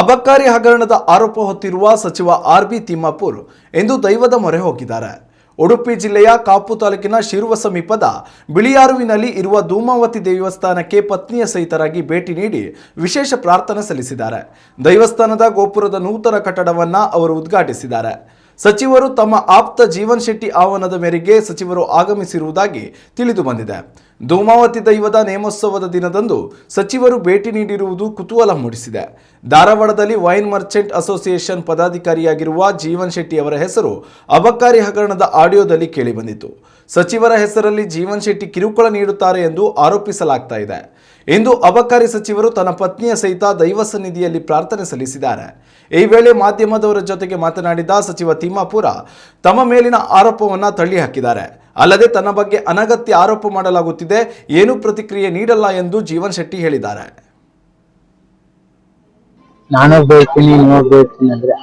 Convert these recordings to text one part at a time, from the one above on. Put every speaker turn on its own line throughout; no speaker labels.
ಅಬಕಾರಿ ಹಗರಣದ ಆರೋಪ ಹೊತ್ತಿರುವ ಸಚಿವ ಆರ್ ಬಿ ತಿಮ್ಮಾಪುರ್ ಎಂದು ದೈವದ ಮೊರೆ ಹೋಗಿದ್ದಾರೆ. ಉಡುಪಿ ಜಿಲ್ಲೆಯ ಕಾಪು ತಾಲೂಕಿನ ಶಿರುವ ಸಮೀಪದ ಬಿಳಿಯಾರುವಿನಲ್ಲಿ ಇರುವ ಧೂಮಾವತಿ ದೇವಸ್ಥಾನಕ್ಕೆ ಪತ್ನಿಯ ಸಹಿತರಾಗಿ ಭೇಟಿ ನೀಡಿ ವಿಶೇಷ ಪ್ರಾರ್ಥನೆ ಸಲ್ಲಿಸಿದ್ದಾರೆ. ದೈವಸ್ಥಾನದ ಗೋಪುರದ ನೂತನ ಕಟ್ಟಡವನ್ನು ಅವರು ಉದ್ಘಾಟಿಸಿದ್ದಾರೆ. ಸಚಿವರು ತಮ್ಮ ಆಪ್ತ ಜೀವನ್ ಶೆಟ್ಟಿ ಆಹ್ವಾನದ ಮೇರೆಗೆ ಸಚಿವರು ಆಗಮಿಸಿರುವುದಾಗಿ ತಿಳಿದು ಬಂದಿದೆ. ಧೂಮಾವತಿ ದೈವದ ನೇಮೋತ್ಸವದ ದಿನದಂದು ಸಚಿವರು ಭೇಟಿ ನೀಡಿರುವುದು ಕುತೂಹಲ ಮೂಡಿಸಿದೆ. ಧಾರವಾಡದಲ್ಲಿ ವೈನ್ ಮರ್ಚೆಂಟ್ ಅಸೋಸಿಯೇಷನ್ ಪದಾಧಿಕಾರಿಯಾಗಿರುವ ಜೀವನ್ ಶೆಟ್ಟಿ ಅವರ ಹೆಸರು ಅಬಕಾರಿ ಹಗರಣದ ಆಡಿಯೋದಲ್ಲಿ ಕೇಳಿಬಂದಿತು ಸಚಿವರ ಹೆಸರಲ್ಲಿ ಜೀವನ್ ಶೆಟ್ಟಿ ಕಿರುಕುಳ ನೀಡುತ್ತಾರೆ ಎಂದು ಆರೋಪಿಸಲಾಗ್ತಾ ಇದೆ. ಇಂದು ಅಬಕಾರಿ ಸಚಿವರು ತನ್ನ ಪತ್ನಿಯ ಸಹಿತ ದೈವ ಸನ್ನಿಧಿಯಲ್ಲಿ ಪ್ರಾರ್ಥನೆ ಸಲ್ಲಿಸಿದ್ದಾರೆ. ಈ ವೇಳೆ ಮಾಧ್ಯಮದವರ ಜೊತೆಗೆ ಮಾತನಾಡಿದ ಸಚಿವ ತಿಮ್ಮಾಪುರ, ತಮ್ಮ ಮೇಲಿನ ಆರೋಪವನ್ನು ತಳ್ಳಿ ಹಾಕಿದ್ದಾರೆ ಅಲ್ಲದೆ ತನ್ನ ಬಗ್ಗೆ ಅನಗತ್ಯ ಆರೋಪ ಮಾಡಲಾಗುತ್ತಿದೆ. ಏನೂ ಪ್ರತಿಕ್ರಿಯೆ ನೀಡಲ್ಲ ಎಂದು ಜೀವನ್ ಶೆಟ್ಟಿ ಹೇಳಿದ್ದಾರೆ.
ನಾನು ಹೇಳ್ತೀನಿ ನೋಡ್ಬೇಕು ಅಂದ್ರೆ.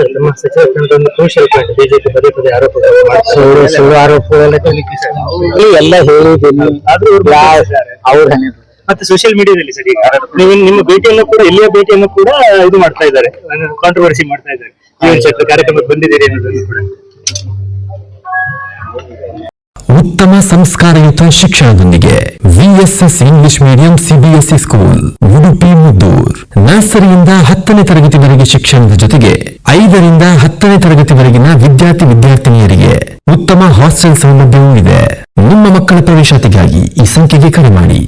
ಸರ್ ನಮ್ಮ ಸಚಿವ ಸ್ಥಾನದ ಒಂದು ಕ್ರೂಷಿಯಲ್ ಪಾಯಿಂಟ್ ಬಿಜೆಪಿ ಪದೇ ಪದೇ ಆರೋಪಗಳು
ಸುಳ್ಳು. ಸುಳ್ಳು ಆರೋಪಗಳೆಲ್ಲ ಈ ಎಲ್ಲ ಹೇಳಿದ್ದೀನಿ
ಆದ್ರೂ
ಅವ್ರ
ಮತ್ತೆ ಸೋಷಿಯಲ್ ಮೀಡಿಯಾದಲ್ಲಿ ಸರ್ ಈಗ ನೀವು ನಿಮ್ಮ ಭೇಟಿಯನ್ನು ಕೂಡ ಇಲ್ಲಿಯ ಭೇಟಿಯನ್ನು ಕೂಡ ಇದು ಮಾಡ್ತಾ ಇದ್ದಾರೆ. ಕಾಂಟ್ರವರ್ಸಿ ಮಾಡ್ತಾ ಇದ್ದಾರೆ. ಜೀವನ್ ಕಾರ್ಯಕ್ರಮಕ್ಕೆ ಬಂದಿದ್ದೀರಿ ಅನ್ನೋದನ್ನು ಕೂಡ.
ಉತ್ತಮ ಸಂಸ್ಕಾರಯುತ ಶಿಕ್ಷಣದೊಂದಿಗೆ VSS English medium CBSE school Udupi Muddur ನರ್ಸರಿಯಿಂದ ಹತ್ತನೇ ತರಗತಿವರೆಗೆ ಶಿಕ್ಷಣದ ಜೊತೆಗೆ ಐದರಿಂದ ಹತ್ತನೇ ತರಗತಿವರೆಗಿನ ವಿದ್ಯಾರ್ಥಿ ವಿದ್ಯಾರ್ಥಿನಿಯರಿಗೆ ಉತ್ತಮ ಹಾಸ್ಟೆಲ್ ಸೌಲಭ್ಯವೂ ಇದೆ. ನಿಮ್ಮ ಮಕ್ಕಳ ಪ್ರವೇಶಾತಿಗಾಗಿ ಈ ಸಂಖ್ಯೆಗೆ ಕರೆ ಮಾಡಿ.